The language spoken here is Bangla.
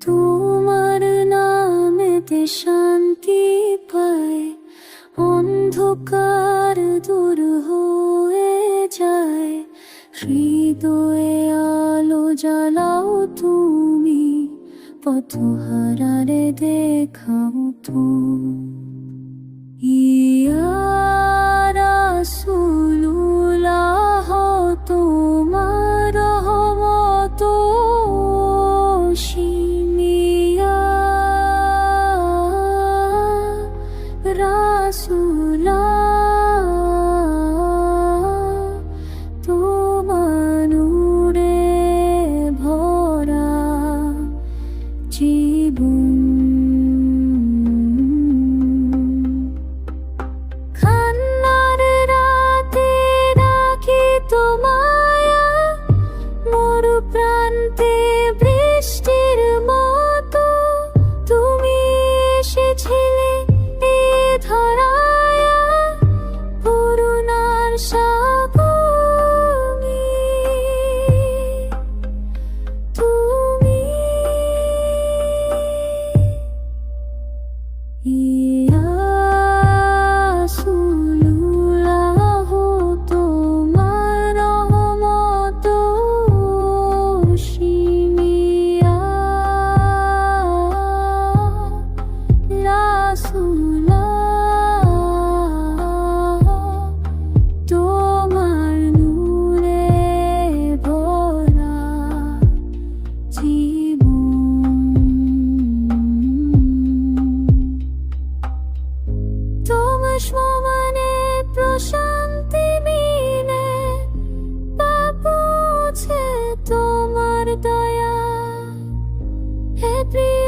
তোমার নামেতে শান্তি পায় অন্ধকার দূর হয়ে যায়। হৃদয়ে আলো জ্বালাও তুমি, পথহারারে দেখাও তো ইয়া রাসূলুল্লাহ তোমার রহমত শিমিয়া রাসূলা প্রশান্তি মিলে পাপছে তোমার দয়া। হে প্রিয়